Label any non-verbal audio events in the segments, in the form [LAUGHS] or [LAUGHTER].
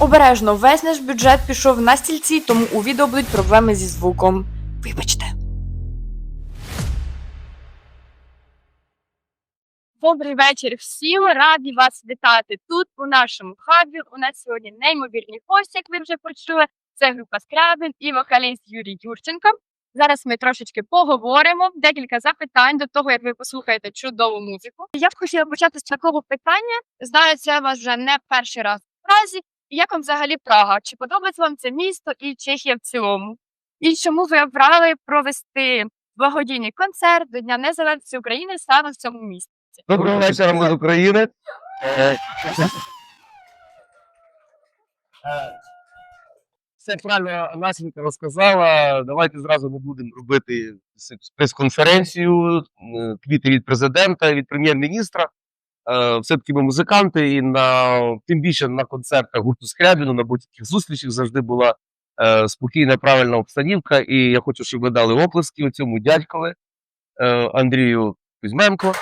Обережно, весь наш бюджет пішов на стільці, тому у відео будуть проблеми зі звуком. Вибачте. Добрий вечір всім. Раді вас вітати тут, у нашому хабі. У нас сьогодні неймовірні гості, як ви вже почули. Це група Скрябін і вокаліст Юрій Юрченко. Зараз ми трошечки поговоримо. Декілька запитань до того, як ви послухаєте чудову музику. Я б хотіла почати з такого питання. Знаю, це вас вже не перший раз в Празі. Як вам взагалі Прага? Чи подобається вам це місто і Чехія в цілому? І чому ви обрали провести благодійний концерт до Дня Незалежності України саме в цьому місті? Доброго вечора, ми з України. Е, Все правильно Настенька розказала. Давайте зразу не будемо робити прес-конференцію, е, квіти від президента, від прем'єр-міністра. Е, Все-таки ми музиканти, і на тим більше на концертах гурту Скрябіну, на будь-яких зустрічах завжди була е, спокійна, правильна обстановка. І я хочу, щоб ви дали оплески цьому дядькові е, Андрію Кузьменко.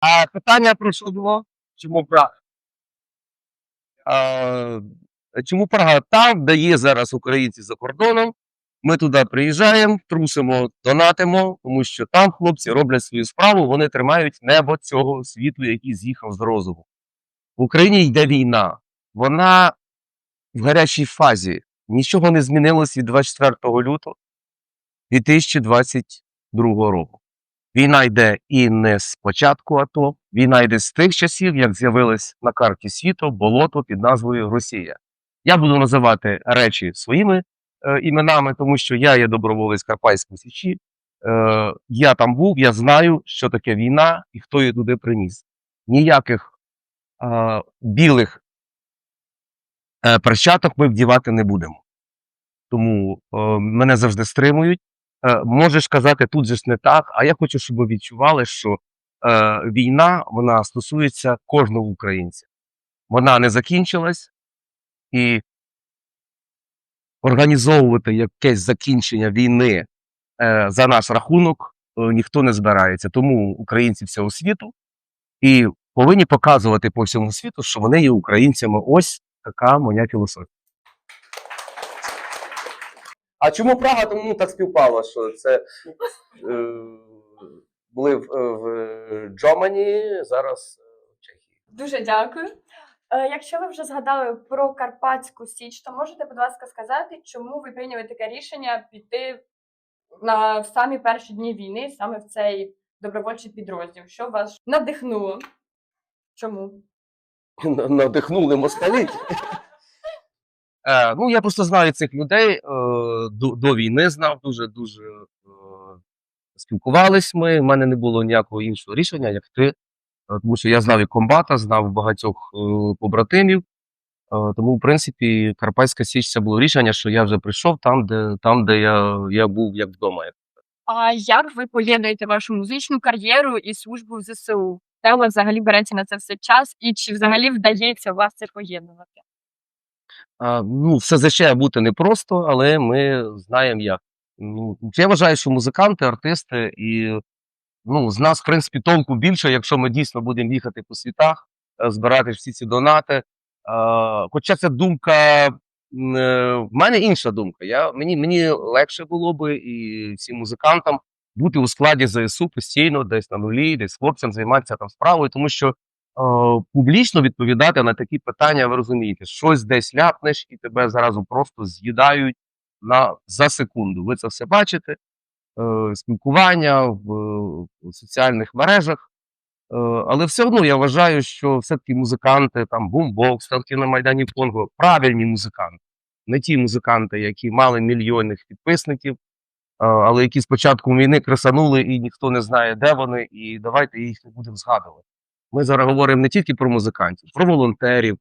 А питання про що було? Чому Прага? А, чому Прага? Там, де є зараз українці за кордоном, ми туди приїжджаємо, трусимо, донатимо, тому що там хлопці роблять свою справу, вони тримають небо цього світу, який з'їхав з розуму. В Україні йде війна. Вона в гарячій фазі. Нічого не змінилось від 24 лютого 2022 року. Війна йде і не з початку АТО, війна йде з тих часів, як з'явилось на карті світу болото під назвою Росія. Я буду називати речі своїми іменами, тому що я є доброволець Карпатської Січі. Е, я там був, я знаю, що таке війна і хто її туди приніс. Ніяких е, білих е, перчаток ми вдівати не будемо. Тому е, мене завжди стримують. Е, можеш казати, тут же ж не так, а я хочу, щоб ви відчували, що е, війна вона стосується кожного українця. Вона не закінчилась, і організовувати якесь закінчення війни е, за наш рахунок е, ніхто не збирається. Тому українці всього світу і повинні показувати по всьому світу, що вони є українцями. Ось така моя філософія. А чому Прага? Тому так співпало, що це е, були в, в Джомані, зараз в Чехії. Дуже дякую. Е, Якщо ви вже згадали про Карпатську Січ, то можете, будь ласка, сказати, чому ви прийняли таке рішення піти на в самі перші дні війни саме в цей добровольчий підрозділ? Що вас надихнуло? Чому? Надихнули москалі. Е, ну, я просто знаю цих людей е, до, до війни знав дуже дуже е, спілкувались ми. У мене не було ніякого іншого рішення, як ти. Е, Тому що я знав і комбата, знав багатьох е, побратимів. Е, тому, в принципі, Карпатська Січ це було рішення, що я вже прийшов там, де, там, де я, я був як вдома. А як ви поєднуєте вашу музичну кар'єру і службу в ЗСУ? Де у вас взагалі береться на це все час, і чи взагалі вдається у вас це поєднувати? А, ну, все ЗЧ бути непросто, але ми знаємо як. Ну, я вважаю, що музиканти, артисти, і ну, з нас, в принципі, толку більше, якщо ми дійсно будемо їхати по світах, е, збирати всі ці донати. А, хоча ця думка, е, в мене інша думка. Я, мені, мені легше було би і всім музикантам бути у складі ЗСУ постійно, десь на нулі, десь хлопцям займатися там справою, тому що е, публічно відповідати на такі питання, ви розумієте, щось десь ляпнеш і тебе зразу просто з'їдають на за секунду. Ви це все бачите. Е, спілкування в, в соціальних мережах. Е, але все одно я вважаю, що все-таки музиканти, там бумбокс, танки на Майдані Конго, правильні музиканти. Не ті музиканти, які мали мільйонних підписників, е, але які з початку війни кресанули і ніхто не знає, де вони, і давайте їх не будемо згадувати. Ми зараз говоримо не тільки про музикантів, про волонтерів,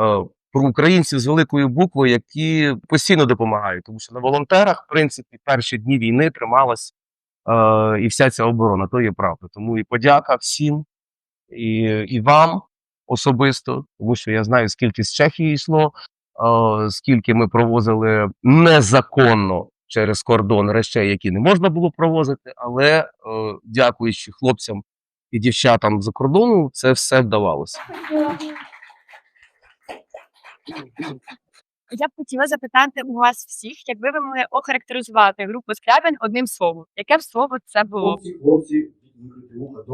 е, про українців з великої букви, які постійно допомагають. Тому що на волонтерах, в принципі, перші дні війни трималась е, і вся ця оборона, то є правда. Тому і подяка всім, і, і вам особисто, тому що я знаю, скільки з Чехії йшло, е, скільки ми провозили незаконно через кордон речей, які не можна було провозити, але е, дякуючи хлопцям і дівчатам за кордону це все вдавалося. Я б хотіла запитати у вас всіх, якби ви могли охарактеризувати групу Скрябін одним словом. Яке б слово це було? Хлопці, хлопці, вуха.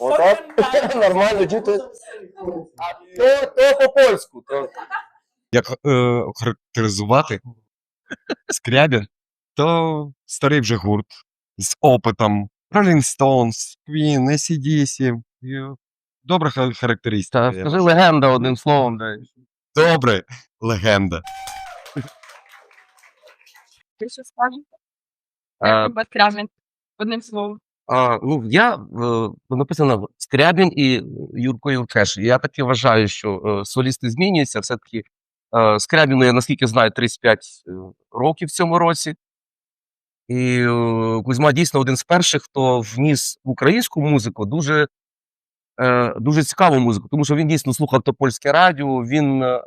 Отак [LAUGHS] нормально діти. А то, то по польську. То... як е, охарактеризувати Скрябін, то старий вже гурт з опитом. Rolling Stones, Queen, ACDC. І Добра характеристика. я скажи легенда одним словом. Да. Добре, легенда. Ви що скажете? А, Скрябін одним словом. А, ну, я е, написано Скрябін і Юрко Юркеш. Я таки вважаю, що е, солісти змінюються. Все-таки е, Скрябіну, я наскільки знаю, 35 е, років в цьому році. І е, Кузьма дійсно один з перших, хто вніс в українську музику дуже, е, дуже цікаву музику, тому що він дійсно слухав то польське радіо, він е,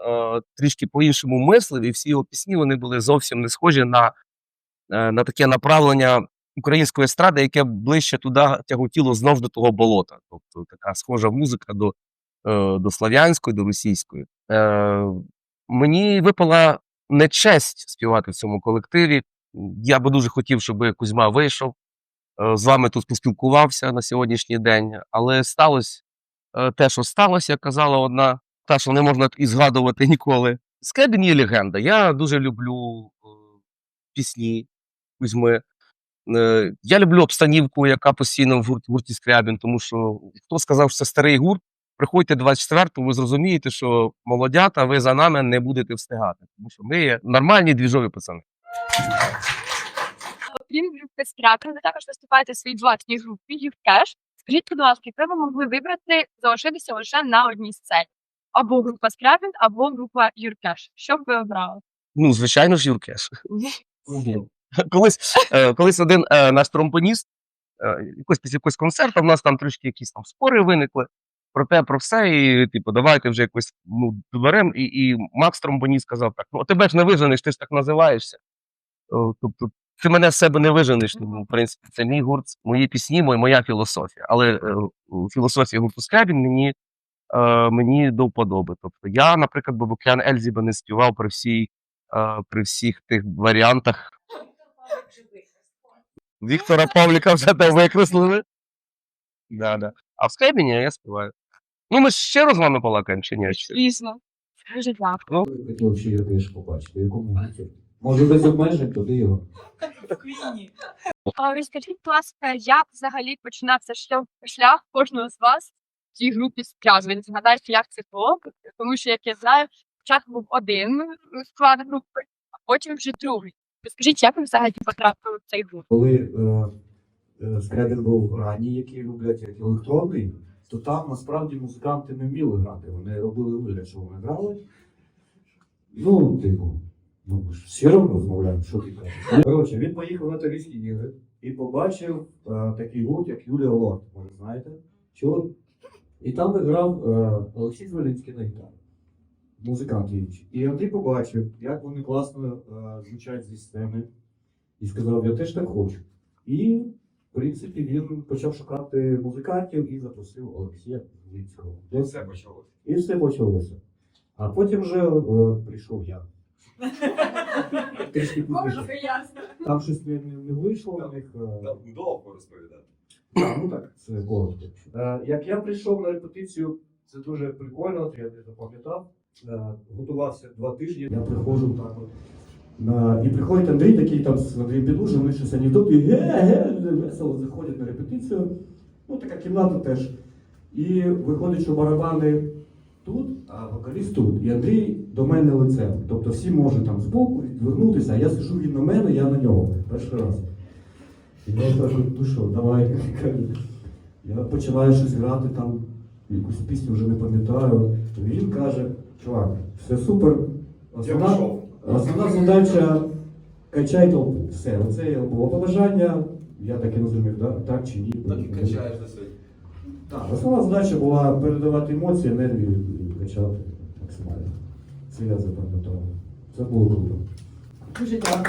трішки по-іншому мислив, і всі його пісні вони були зовсім не схожі на, е, на таке направлення української естради, яке ближче туди тяготіло знов до того болота. Тобто така схожа музика до, е, до слав'янської, до російської. Е, мені випала нечесть співати в цьому колективі. Я би дуже хотів, щоб Кузьма вийшов, е, з вами тут поспілкувався на сьогоднішній день, але сталося е, те, що сталося, як казала одна, та, що не можна і згадувати ніколи. Скебін є легенда. Я дуже люблю е, пісні Кузьми. Е, Я люблю обстанівку, яка постійно в гурті, гурті Скрябін, тому що хто сказав, що це старий гурт, приходьте 24-го, ви зрозумієте, що молодята, ви за нами не будете встигати. Тому що ми є нормальні двіжові пацани. Окрім групи Скрябін, ви також виступаєте в своїй власній групі Юркеш. Скажіть, будь ласка, якби ви могли вибрати залишитися лише на одній сцені? Або група Скрябін, або група Юркеш. Що б ви обрали? Ну, звичайно ж, Юркеш. колись, е, колись один е, наш тромбоніст, е, якось після якогось концерту, в нас там трішки якісь там спори виникли про те, про все, і типу, давайте вже якось ну, доберемо. І, і Макс тромбоніст сказав так: ну, а тебе ж не виженеш, ти ж так називаєшся. Тобто, ти мене з себе не виженеш. Ну, в принципі, це мій гурт, мої пісні, моя, моя філософія. Але е, філософія гурту Скрябін мені, е, мені до вподоби. Тобто, я, наприклад, Бабукян Ельзі би не співав при всій, е, при всіх тих варіантах. Віктора Павліка вже там викреслили. Да, да. А в Скрябіні я співаю. Ну, ми ж ще раз з вами полакаємо, чи ні? Звісно. Дуже дякую. Ви хотіли ще побачити, в якому. Може без обмежень, туди його. А Розкажіть, будь ласка, як взагалі починався шлях, шлях кожного з вас в цій групі Скрябін? Згадайте, як це було, тому що, як я знаю, спочатку був один склад групи, а потім вже другий. Розкажіть, як ви взагалі потрапили в цей гурт? Коли е, е, Скрябін був ранній, які люблять як електронний, то там насправді музиканти не вміли грати. Вони робили вигляд, що вони грали. Ну, типу, ну ми ж всі розмовляємо, що ти кажеш. Коротше, він поїхав на Італійські ігри і побачив е, такий гурт, як Юлія Лорд, може знаєте? Чого? І там грав е, Олексій Звелинський на гітарі. Музикант інший. І Андрій побачив, як вони класно е, звучать зі сцени. І сказав, я теж так хочу. І, в принципі, він почав шукати музикантів і запросив Олексія Звільського. І все почалося. І все почалося. А потім вже е, прийшов я. Трішки пізніше. Там щось не, не, вийшло у них. е, довго розповідати. ну так, це коротко. Е, як я прийшов на репетицію, це дуже прикольно, я не запам'ятав. Е, готувався два тижні. Я приходжу так от. На... І приходить Андрій, такий там з Андрієм Підужем, вони щось анекдоти, ге-ге, весело заходять на репетицію. Ну, така кімната теж. І виходить, що барабани тут, а вокаліст тут. І Андрій до мене лицем. Тобто всі можуть там збоку відвернутися, а я сижу він на мене, я на нього. Перший раз. І я кажу, ну що, давай. [LAUGHS] Я починаю щось грати там, якусь пісню вже не пам'ятаю. І він каже, чувак, все супер. Основна, основна задача качай толпу. Все, оце було побажання. Я так і не зрозумів, да? так чи ні. Так і качаєш на сьогодні. Так, основна задача була передавати емоції, енергію і качати максимально. Це я запам'ятав. Це було круто. Дуже дякую.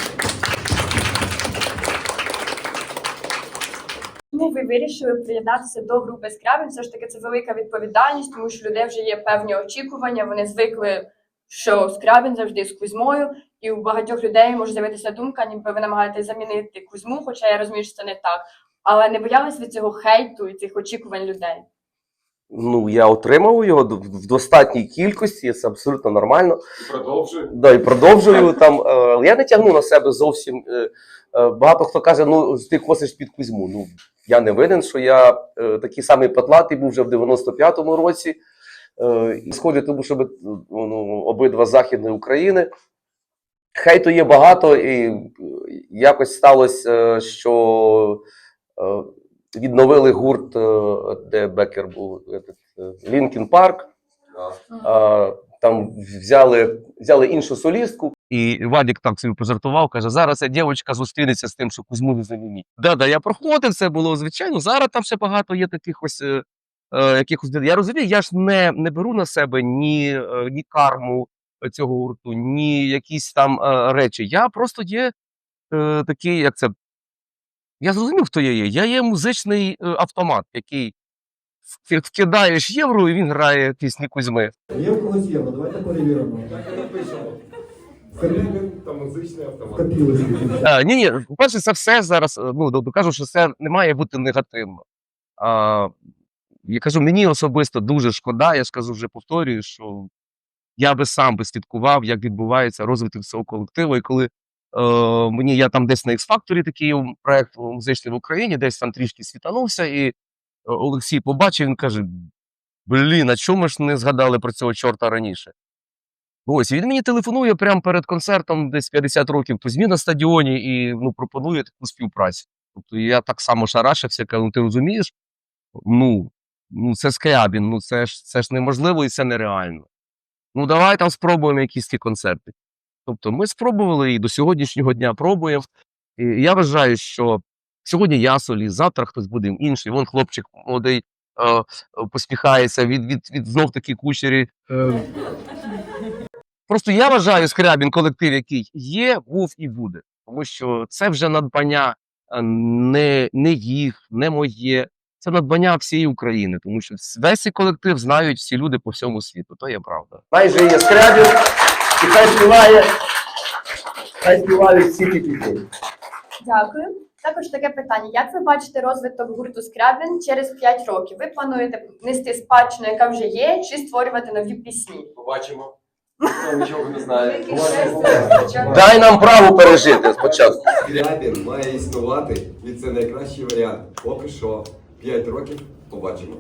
чому ви вирішили приєднатися до групи Скрябін? Все ж таки це велика відповідальність, тому що людей вже є певні очікування. Вони звикли, що Скрябін завжди з Кузьмою, і у багатьох людей може з'явитися думка, ніби ви намагаєтесь замінити Кузьму, хоча я розумію, що це не так. Але не боялись від цього хейту і цих очікувань людей. Ну, я отримав його в достатній кількості, це абсолютно нормально. Продовжуй. Да, і продовжую там. Е, я не тягну на себе зовсім. Е, е, багато хто каже, ну ти косиш під Кузьму. Ну, я не винен, що я е, такий самий патлатий був вже в 95-му році. Е, і схожий, тому що ну, обидва Західної України. Хейту є багато, і якось сталося, е, що е, відновили гурт, е, де Бекер був, Лінкін Парк. Там взяли, взяли іншу солістку. І Вадік так собі пожартував, каже: зараз ця дівчинка зустрінеться з тим, що Кузьму не замінить. Да, да, я проходив, це було звичайно. Зараз там ще багато є таких ось е, е, якихось. Я розумію, я ж не, не беру на себе ні, е, ні карму цього гурту, ні якісь там е, речі. Я просто є е, такий, як це. Я зрозумів, хто я є. Я є музичний е, автомат, який вкидаєш євро, і він грає пісні Кузьми. Є в когось євро, давайте перевіримо. Та музичний автомат. А, ні, ні, по-перше, це все зараз. е, Ну, тобто кажу, що це не має бути негативно. А, я кажу, мені особисто дуже шкода, я ж кажу, вже повторюю, що я би сам би слідкував, як відбувається розвиток цього колективу. І коли е, мені я там десь на X-Factor такий проект музичний в Україні, десь там трішки світанувся, і е, Олексій побачив, він каже: Блін, а чому ж не згадали про цього чорта раніше? Ось він мені телефонує прямо перед концертом, десь 50 років Кузьмі на стадіоні, і ну, пропонує таку співпрацю. Тобто я так само шарашився, кажу, ну ти розумієш? Ну, ну це Скрябін, ну це ж це ж неможливо і це нереально. Ну, давай там спробуємо якісь ті концерти. Тобто ми спробували і до сьогоднішнього дня пробуємо. І я вважаю, що сьогодні я соліст, завтра хтось буде інший. Вон хлопчик молодий е, посміхається від, від, від знов таки кучері. Е, Просто я вважаю Скрябін колектив, який є, був і буде. Тому що це вже надбання не, не їх, не моє. Це надбання всієї України, тому що весь цей колектив знають всі люди по всьому світу. То є правда. Майже є Скрябін, і хай співає, хай співають всі ті пісні. Дякую. Також таке питання: як ви бачите розвиток гурту Скрябін через 5 років? Ви плануєте нести спадщину, яка вже є, чи створювати нові пісні? Побачимо. Ніхто нічого не знає. Дай нам право пережити спочатку. Скрябін має існувати, і це найкращий варіант. Поки що 5 років побачимо.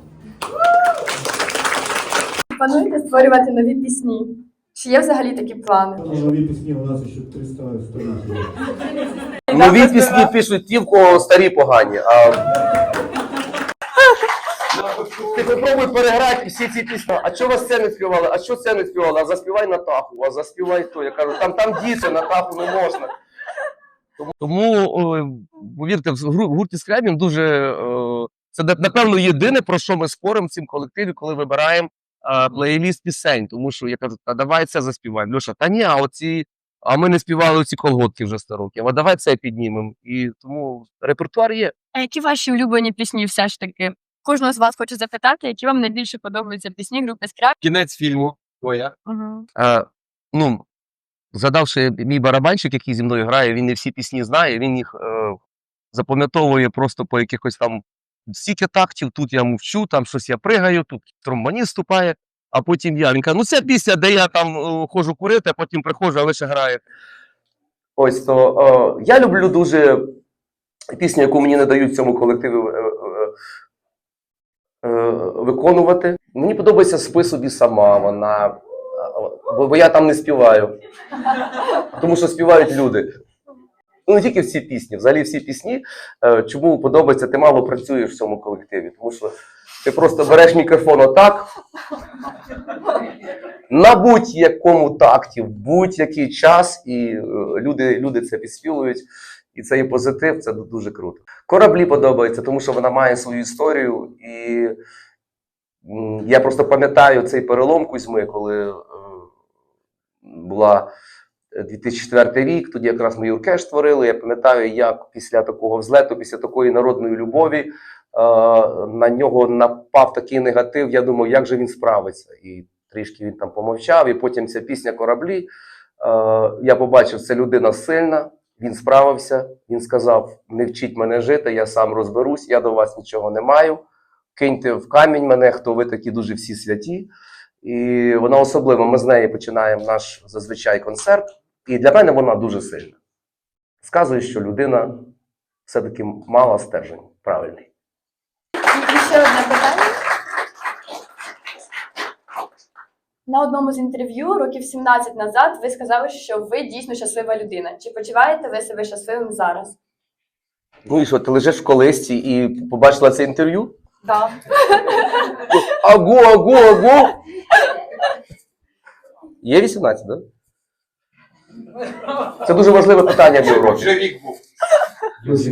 Плануєте створювати нові пісні? Чи є взагалі такі плани? Нові пісні у нас ще 300 сторінок. Нові пісні пишуть ті, в кого старі погані. А... Ти попробуй переграти всі ці пісні. А чого вас це не співали? А що це не співали? А заспівай на таху, а заспівай то. Я кажу, там там діти, на таху не можна. Тому, повірте, в гурті Скрябін дуже. це напевно єдине, про що ми споримо в цім колективі, коли вибираємо плейліст пісень. Тому що я кажу, та давай це заспіваємо. Льоша, та ні, а оці. А ми не співали оці колготки вже 100 років. А давай це піднімемо. І тому репертуар є. А які ваші улюблені пісні все ж таки? Кожного з вас хочу запитати, які вам найбільше подобаються пісні групи Скрябін? Кінець фільму. Твоя. Угу. А, ну, згадавши мій барабанщик, який зі мною грає, він не всі пісні знає, він їх е, запам'ятовує просто по якихось там стільки тактів, тут я мовчу, там щось я пригаю, тут тромбоніст вступає, а потім я. Він каже, ну це пісня, де я там е, ходжу курити, а потім приходжу, а лише грає. Ось то е, я люблю дуже пісню, яку мені не дають цьому колективу е, е, е, виконувати. Мені подобається спи собі сама. Вона е, бо, бо я там не співаю. Тому що співають люди. Ну, не тільки всі пісні, взагалі всі пісні. Е, Чому подобається, ти мало працюєш в цьому колективі. Тому що ти просто береш мікрофон отак. На будь-якому такті, в будь-який час, і е, люди, люди це підспівують. І це є позитив, це дуже круто. Кораблі подобається, тому що вона має свою історію. І я просто пам'ятаю цей перелом Кузьми, коли е, була 2004 рік. Тоді якраз ми Юркеш створили. Я пам'ятаю, як після такого взлету, після такої народної любові, е, на нього напав такий негатив. Я думав, як же він справиться. І трішки він там помовчав. І потім ця пісня кораблі. Е, я побачив, це людина сильна. Він справився. Він сказав: не вчіть мене жити, я сам розберусь, я до вас нічого не маю. Киньте в камінь мене, хто ви такі дуже всі святі. І вона особливо, ми з нею починаємо наш зазвичай концерт. І для мене вона дуже сильна. Сказує, що людина все-таки мала стержень правильний. І ще одне питання. На одному з інтерв'ю років 17 назад ви сказали, що ви дійсно щаслива людина. Чи почуваєте ви себе щасливим зараз? Ну і що, ти лежиш в колисці і побачила це інтерв'ю? Да. Агу, агу, агу. Є 18, так? Да? Це дуже важливе питання в Європі. Вже рік був.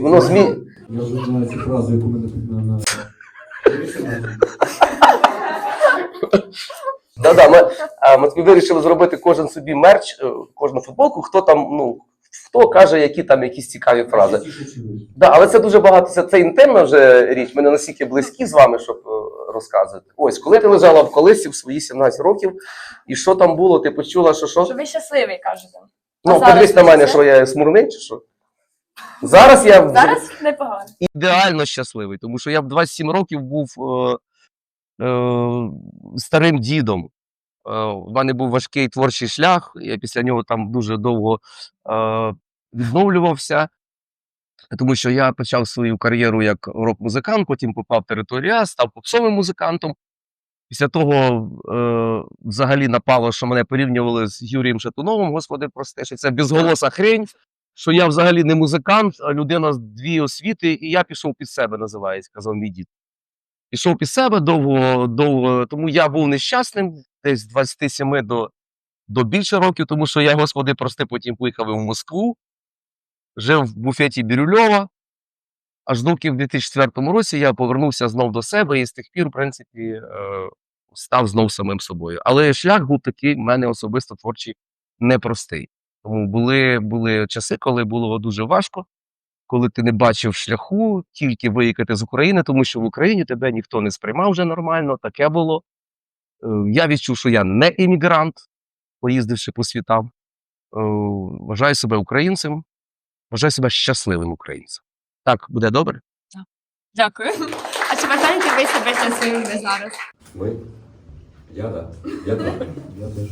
Воно змі... Я вже знаю цю фразу, яку мене на, на... Да, да, ми, а, ми тобі вирішили зробити кожен собі мерч, е, кожну футболку, хто там, ну, хто каже, які там якісь цікаві фрази. Да, але це дуже багато, це, це інтимна вже річ. Ми не настільки близькі з вами, щоб е, розказувати. Ось, коли ти лежала в колисі в свої 17 років, і що там було, ти почула, що що? Що ви щасливий, кажете. Ну, зараз подивись на мене, що я смурний чи що? Зараз я Зараз непогано. ідеально щасливий, тому що я в 27 років був е, е, старим дідом. Е, в мене був важкий творчий шлях, я після нього там дуже довго е, відновлювався, тому що я почав свою кар'єру як рок-музикант, потім попав в територія, став попсовим музикантом. Після того е, взагалі напало, що мене порівнювали з Юрієм Шатуновим, господи, прости, що це безголоса хрень, що я взагалі не музикант, а людина з дві освіти, і я пішов під себе, називається, казав мій дід. Пішов під себе довго, довго, тому я був нещасним, десь з 27 до, до більше років, тому що я, господи, прости, потім поїхав в Москву, жив в буфеті Бірюльова. Аж доки в 2004 році я повернувся знов до себе і з тих пір, в принципі, е, став знов самим собою. Але шлях був такий в мене особисто творчий непростий. Тому були, були часи, коли було дуже важко, коли ти не бачив шляху, тільки виїхати з України, тому що в Україні тебе ніхто не сприймав вже нормально, таке було. Е, Я відчув, що я не іммігрант, поїздивши по світам. Е, Вважаю себе українцем, вважаю себе щасливим українцем. Так, буде добре? Дякую. А чи вважаєте ви себе щасливими зараз? Ми? Я да. Я да. Я теж.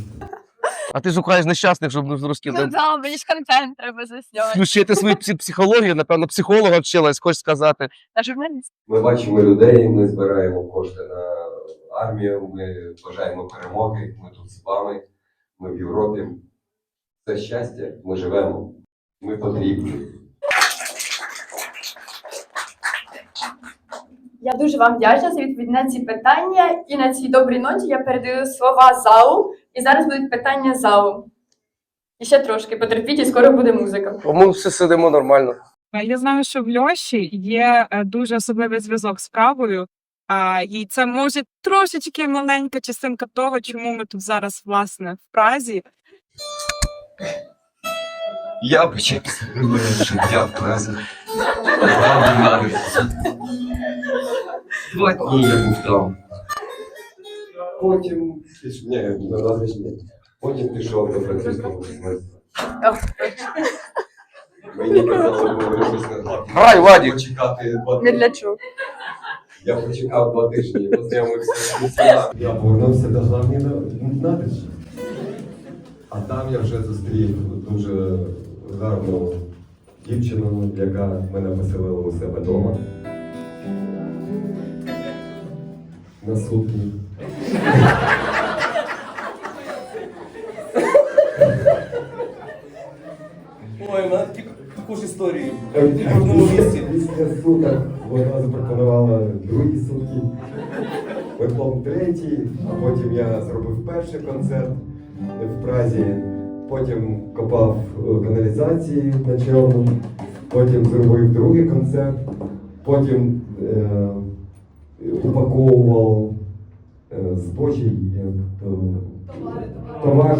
А ти шукаєш нещасних, щоб ну, Ну розкидати. да, мені ж контент треба засняти. Включити свою псі- психологію, напевно, психолога вчилась, хочеш сказати. Та журналіст. Ми бачимо людей, ми збираємо кошти на армію, ми бажаємо перемоги, ми тут з вами, ми в Європі. Це щастя, ми живемо, ми потрібні. Я дуже вам вдячна за відповідь на ці питання. І на цій добрій ноті я передаю слова залу. І зараз будуть питання залу. І ще трошки потерпіть, і скоро буде музика. Бо Ми все сидимо нормально. Е, Я знаю, що в Льоші є е, дуже особливий зв'язок з правою, а, і це може трошечки маленька частинка того, чому ми тут зараз, власне, в Празі. Я почав життя в Празі. Два дні я був там. Потім піш... Ні, на ж ні. Потім пішов до французького мистецтва. Мені казали, щось на англійській. Грай, Вадік! Почекати два Не тижні. для чого. Я почекав два тижні, познайомився. Я повернувся до главні набережні. А там я вже зустрів дуже гарну дівчину, яка мене поселила у себе вдома. На сутки. Ой, на таку ж історію. Після суток вона запропонувала другі сутки. Потім третій, а потім я зробив перший концерт в Празі, потім копав е, каналізації на чорну, потім зробив другий концерт, потім е, упаковував е, збочі, як то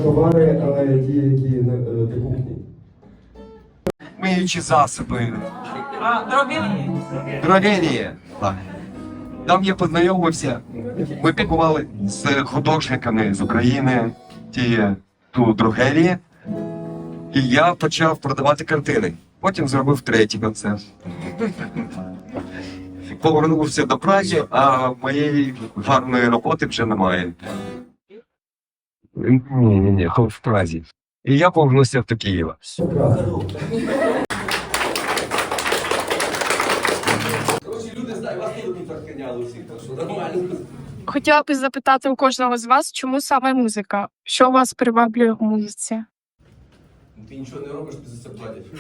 товари, але ті, які не е, кухні. миючі засоби. Так. Там я познайомився. Ми пікували з художниками з України, ті ту другерії. І я почав продавати картини. Потім зробив третій концерт. Повернувся до праці, а моєї гарної роботи вже немає. Ні, ні, ні, в Празі. І я повернувся до Києва. Хотіла б запитати у кожного з вас, чому саме музика? Що вас приваблює в музиці? Ти нічого не робиш, ти за це платять. [LAUGHS]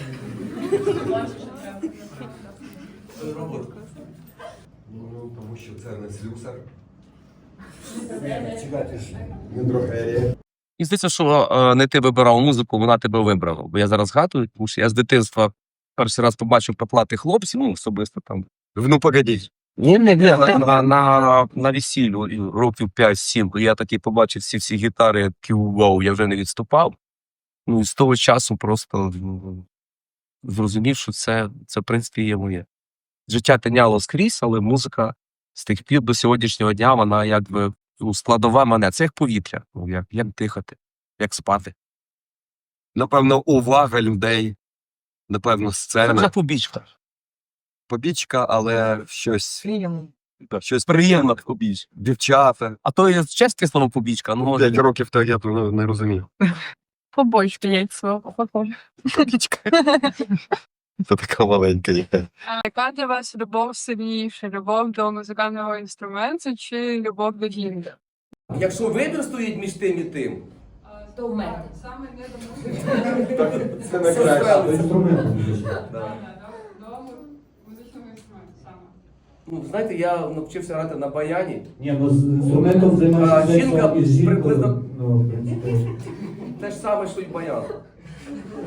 Робота. Ну, тому що це не слюсар. І здається, що е, не ти вибирав музику, вона тебе вибрала. Бо я зараз згадую, тому що я з дитинства перший раз побачив поплати хлопців, ну особисто там. Ну, погодіть. Ні, не на, на, на, весіллю років 5-7. Я такий побачив всі всі гітари, вау, я вже не відступав. Ну і з того часу просто ну, зрозумів, що це, це в принципі є моє. Життя тиняло скрізь, але музика з тих пір до сьогоднішнього дня, вона якби ну, складова мене. Це як повітря, ну, як, як дихати, як спати. Напевно, увага людей. Напевно, сцена. вже побічка. Побічка, але щось, щось Приємна побічка. дівчата. А то є чесне слово побічка. Ну, П'ять років то я ну, не розумів. Побольше є свого походу. [LAUGHS] Це така маленька. яка. Яка для вас любов сильніша? Любов до музикального інструменту чи любов до гімну? Якщо вибір стоїть між тим і тим, То в мене. Це найкраще. Інструмент музичний. ну знаєте, я навчився грати на баяні. Ні, ну з інструментом А, займаєшся жінка приблизно- Ну, в принципі, [LAUGHS] Те ж саме, що й баян.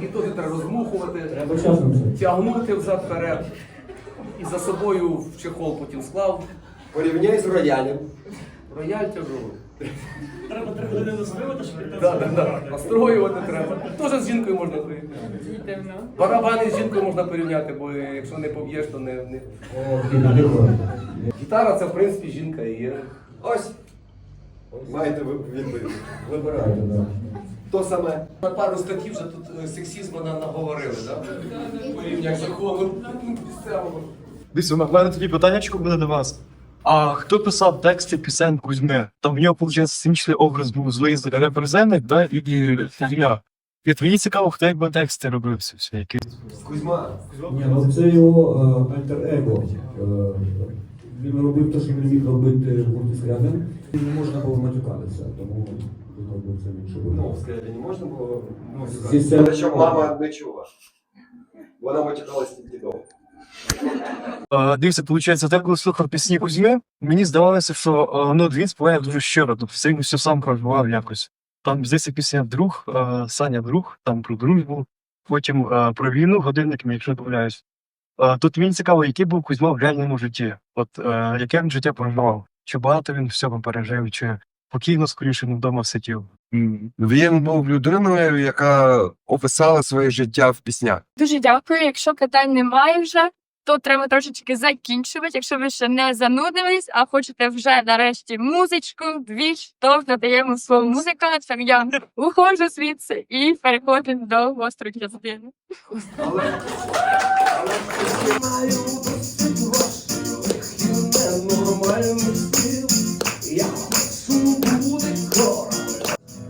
І тут треба розмухувати, тягнути взад вперед. І за собою в чехол потім склав. Порівняй з роялем. Рояль тяжелий. Треба три години настроювати, щоб да, да, да. Настроювати треба. Теж з жінкою можна порівняти. Барабани з жінкою можна порівняти, бо якщо не поб'єш, то не. не... Гітара це в принципі жінка і є. Ось. Маєте ви- відповідь. Вибирайте, да. То саме. На пару статтів вже тут е, сексізму на- наговорили, так? Порівняк закону місцевого. Дивіться, у мене тоді питаннячко буде до вас. А хто писав тексти пісень Кузьми? Там в нього, виходить, сценічний образ був злий репрезентник, да, і я. І твої цікаво, хто якби тексти робив все, все які. Кузьма. Ні, ну це його е, альтер-его. Він робив те, що він міг робити в гурті Скрябин. Не можна було матюкатися, тому він робив це він Ну, в не можна було. Ну, Зі Те, що мама не чула. Вона матюкалась тільки вдома. Е, Дивіться, виходить, я коли слухав пісні Кузьми, мені здавалося, що е, ну, він співає дуже щиро, тобто все, все сам проживав якось. Там здається пісня друг, е, Саня друг, там про дружбу, потім про війну, годинник якщо не помиляюсь. Е, Тут мені цікаво, який був Кузьма в реальному житті. От е, яке він життя проживав? Чи багато він всього пережив, чи покійно скоріше не вдома сидів? Він був людиною, яка описала своє життя в піснях. Дуже дякую. Якщо питань немає вже, то треба трошечки закінчувати. Якщо ви ще не занудились, а хочете вже нарешті музичку, двіж, то надаємо слово музикантам. Я уходжу звідси і переходимо до гострої частини.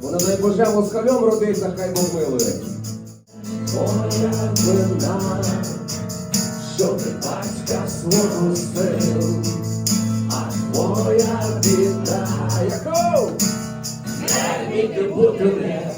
Вона дай Боже москальом родився, хай Бог милує. Батька свого сил, а твоя біда, яку? Не міг бути не